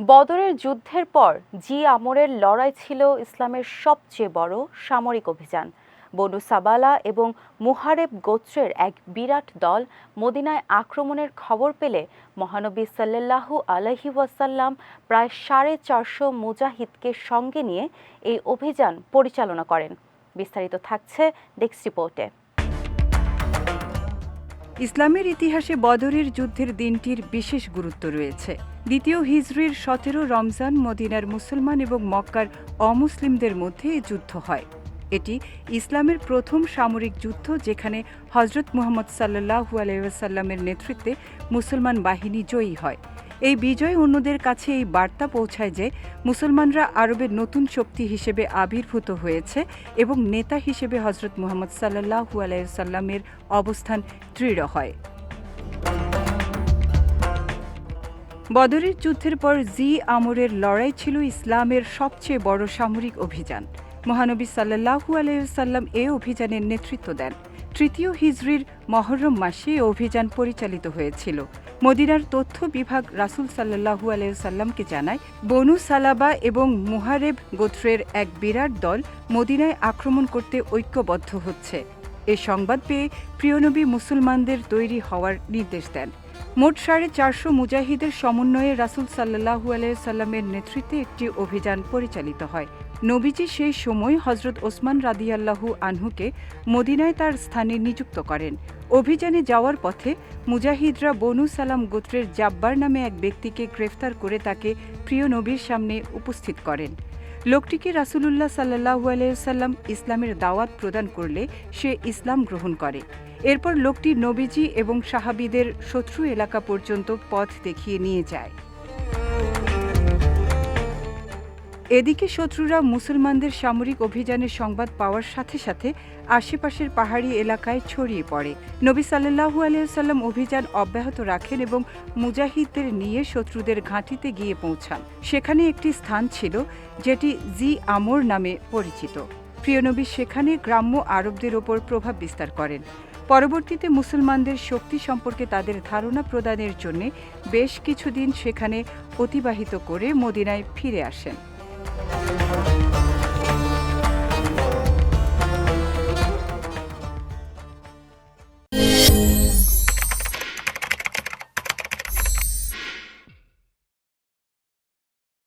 বদরের যুদ্ধের পর জি আমরের লড়াই ছিল ইসলামের সবচেয়ে বড় সামরিক অভিযান। বনু সাবালা এবং মুহারেব গোত্রের এক বিরাট দল মদিনায় আক্রমণের খবর পেলে মহানবী সাল্লাল্লাহু আলহি ওয়াসাল্লাম প্রায় সাড়ে চারশো মুজাহিদকে সঙ্গে নিয়ে এই অভিযান পরিচালনা করেন। বিস্তারিত থাকছে ডেস্ক রিপোর্টে ইসলামের ইতিহাসে বদরের যুদ্ধের দিনটির বিশেষ গুরুত্ব রয়েছে। দ্বিতীয় হিজরির সতেরো রমজান মদিনার মুসলমান এবং মক্কার অমুসলিমদের মধ্যে যুদ্ধ হয়। এটি ইসলামের প্রথম সামরিক যুদ্ধ যেখানে হজরত মুহম্মদ সাল্লাহু আলাইসাল্লামের নেতৃত্বে মুসলমান বাহিনী জয়ী হয়। এই বিজয় অন্যদের কাছে এই বার্তা পৌঁছায় যে মুসলমানরা আরবের নতুন শক্তি হিসেবে আবির্ভূত হয়েছে এবং নেতা হিসেবে হজরত মুহম্মদ সাল্লাহু আলাইসাল্লামের অবস্থান দৃঢ় হয়। বদরের যুদ্ধের পর জি আমরের লড়াই ছিল ইসলামের সবচেয়ে বড় সামরিক অভিযান। মহানবী সাল্লাহু আলাইসাল্লাম এ অভিযানের নেতৃত্ব দেন। তৃতীয় হিজরির মহরম মাসে অভিযান পরিচালিত হয়েছিল। মদিনার তথ্য বিভাগ রাসুল সাল্লাহু আলাইসাল্লামকে জানায়, বনু সালাবা এবং মুহারেব গোত্রের এক বিরাট দল মদিনায় আক্রমণ করতে ঐক্যবদ্ধ হচ্ছে। এ সংবাদ পেয়ে প্রিয়নবী মুসলমানদের তৈরি হওয়ার নির্দেশ দেন। মোট সাড়ে চারশো মুজাহিদের সমন্বয়ে রাসুল সাল্লাহু আলাইসাল্লামের নেতৃত্বে একটি অভিযান পরিচালিত হয়। নবীজি সেই সময় হজরত ওসমান রাদিয়াল্লাহু আনহুকে মদিনায় তার স্থানে নিযুক্ত করেন। অভিযানে যাওয়ার পথে মুজাহিদরা বনু সালাম গোত্রের জাব্বার নামে এক ব্যক্তিকে গ্রেফতার করে তাকে প্রিয় নবীর সামনে উপস্থিত করেন। লোকটিকে রাসুলুল্লাহ সাল্লাহ আলাইসাল্লাম ইসলামের দাওয়াত প্রদান করলে সে ইসলাম গ্রহণ করে। এরপর লোকটি নবীজি এবং সাহাবিদের শত্রু এলাকা পর্যন্ত পথ দেখিয়ে নিয়ে যায়। এদিকে শত্রুরা মুসলমানদের সামরিক অভিযানের সংবাদ পাওয়ার সাথে সাথে আশেপাশের পাহাড়ি এলাকায় ছড়িয়ে পড়ে। নবী সাল্লাহু আলিয়াল্লাম অভিযান অব্যাহত রাখেন এবং মুজাহিদদের নিয়ে শত্রুদের ঘাঁটিতে গিয়ে পৌঁছান। সেখানে একটি স্থান ছিল, যেটি জি আমর নামে পরিচিত। প্রিয়নবী সেখানে গ্রাম্য আরবদের ওপর প্রভাব বিস্তার করেন। পরবর্তীতে মুসলমানদের শক্তি সম্পর্কে তাদের ধারণা প্রদানের জন্য বেশ কিছুদিন সেখানে অতিবাহিত করে মদিনায় ফিরে আসেন। Bye.